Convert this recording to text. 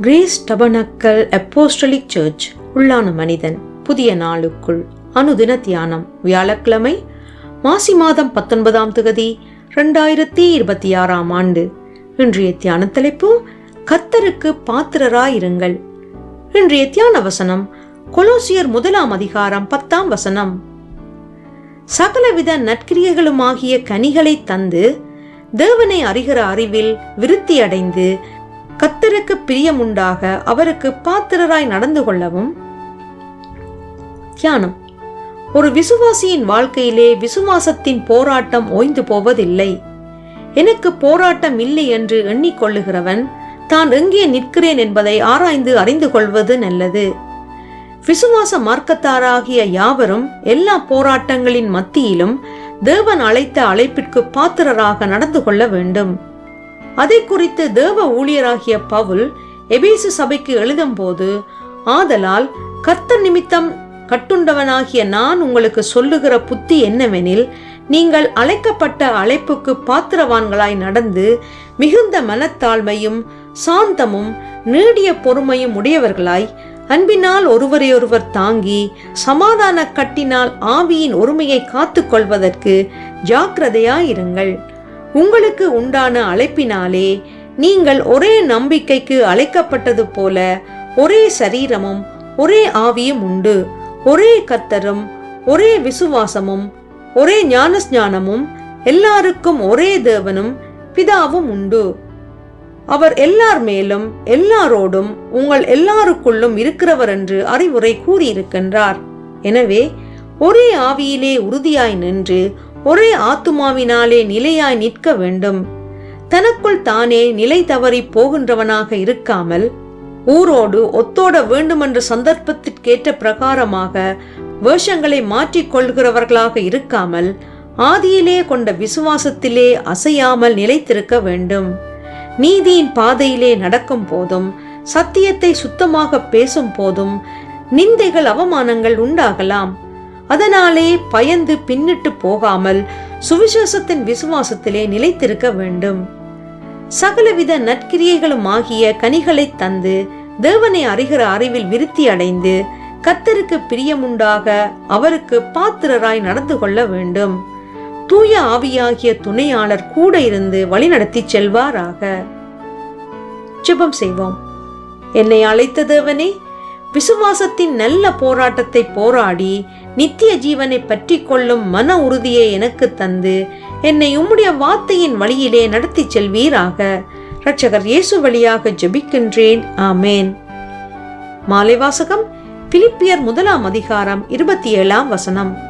Grace tabernacle apostolic search உள்ளான மனிதன் புதிய நாளுக்குள் அனுதின தியானம் வியாழக்கிழமை மாசி மாதம் பத்தொன்பதாம் தொகுதி ரெண்டாயிரத்தி இருபத்தி ஆறாம் ஆண்டு. இன்றைய தியான தலைப்பு கத்தருக்கு பாத்திரராயிருங்கள். இன்றைய தியான வசனம் கொலோசியர் முதலாம் அதிகாரம் பத்தாம் வசனம். சகலவித நற்கிரியைகளுமாகிய கனிகளை தந்து தேவனை அறிகிற அறிவில் கர்த்தருக்கு பிரியமுண்டாக அவருக்கு பாத்திரராய் நடந்து கொள்ளவும் தியானம். ஒரு விசுவாசியின் வாழ்க்கையிலே விசுவாசத்தின் போராட்டம் ஓய்ந்து போவதில்லை. எனக்கு போராட்டம் இல்லை என்று எண்ணிக்கொள்ளுகிறவன் தான் எங்கே நிற்கிறேன் என்பதை ஆராய்ந்து அறிந்து கொள்வது நல்லது. விசுவாச மார்க்கத்தாராகிய யாவரும் எல்லா போராட்டங்களின் மத்தியிலும் தேவன் அழைத்த அழைப்பிற்கு பாத்திரராக நடந்து கொள்ள வேண்டும். அதை குறித்து தேவ ஊழியராகிய பவுல் எபேசு சபைக்கு எழுதும் போது ஆதலால் கத்த நிமித்தம் கட்டுண்டவனாகிய நான் உங்களுக்கு சொல்லுகிற புத்தி என்னவெனில் நீங்கள் அழைக்கப்பட்ட அழைப்புக்கு பாத்திரவான்களாய் நடந்து மிகுந்த மனத்தாழ்மையும் சாந்தமும் நீடிய பொறுமையும் உடையவர்களாய் அன்பினால் ஒருவரையொருவர் தாங்கி சமாதான கட்டினால் ஆவியின் ஒருமையை காத்துக்கொள்வதற்கு ஜாக்கிரதையாயிருங்கள். உங்களுக்கு உண்டான அழைப்பினாலே நீங்கள் ஒரே நம்பிக்கைக்கு அழைக்கப்பட்டது போல ஒரே சரீரமும் ஒரே ஆவியும் உண்டு. ஒரே கத்தரும் ஒரே விசுவாசமும் ஒரே ஞானஸ்ஞானமும் எல்லாருக்கும் ஒரே தேவனும் பிதாவும் உண்டு. அவர் எல்லார் மேலும் எல்லாரோடும் உங்கள் எல்லாருக்குள்ளும் இருக்கிறவர் என்று அறிவுரை கூறியிருக்கின்றார். எனவே ஒரே ஆவியிலே உறுதியாய் நின்று ஒரே ஆத்துமாவினாலே நிலையாய் நிற்க வேண்டும். தனக்குள் தானே நிலை தவறி போகின்றவனாக இருக்காமல் ஊரோடு ஒத்தோட வேண்டுமென்ற சந்தர்ப்பத்திற்கேற்ற பிரகாரமாக வேஷங்களை மாற்றிக் கொள்கிறவர்களாக இருக்காமல் ஆதியிலே கொண்ட விசுவாசத்திலே அசையாமல் நிலைத்திருக்க வேண்டும். நீதியின் பாதையிலே நடக்கும் போதும் சத்தியத்தை சுத்தமாக பேசும் போதும் நிந்தைகள் அவமானங்கள் உண்டாகலாம். அதனாலே பயந்து பின்னிட்டு போகாமல் சுவிசேஷத்தின் விசுவாசத்திலே நிலைத்திருக்க வேண்டும். சகலவித நற்கிரியைகளும் ஆகிய கனிகளை தந்து தேவனை அறிகிற அறிவில் விருத்தி அடைந்து கத்தருக்கு பிரியமுண்டாக அவருக்கு பாத்திரராய் நடந்து கொள்ள வேண்டும். தூய ஆவியாகிய துணையாளர் கூட இருந்து வழிநடத்தி செல்வாராக. ஜெபம் செய்வோம். என்னை அழைத்த தேவனே விசுவாசத்தின் நல்ல போராட்டத்தை போராடி நித்திய ஜீவனை பற்றி கொள்ளும் மன உறுதியை எனக்கு தந்து என்னை உம்முடைய வார்த்தையின் வழியிலே நடத்தி செல்வீராக. இரட்சகர் இயேசு வழியாக ஜெபிக்கின்றேன். ஆமேன். மாலை வாசகம் பிலிப்பியர் முதலாம் அதிகாரம் இருபத்தி ஏழாம் வசனம்.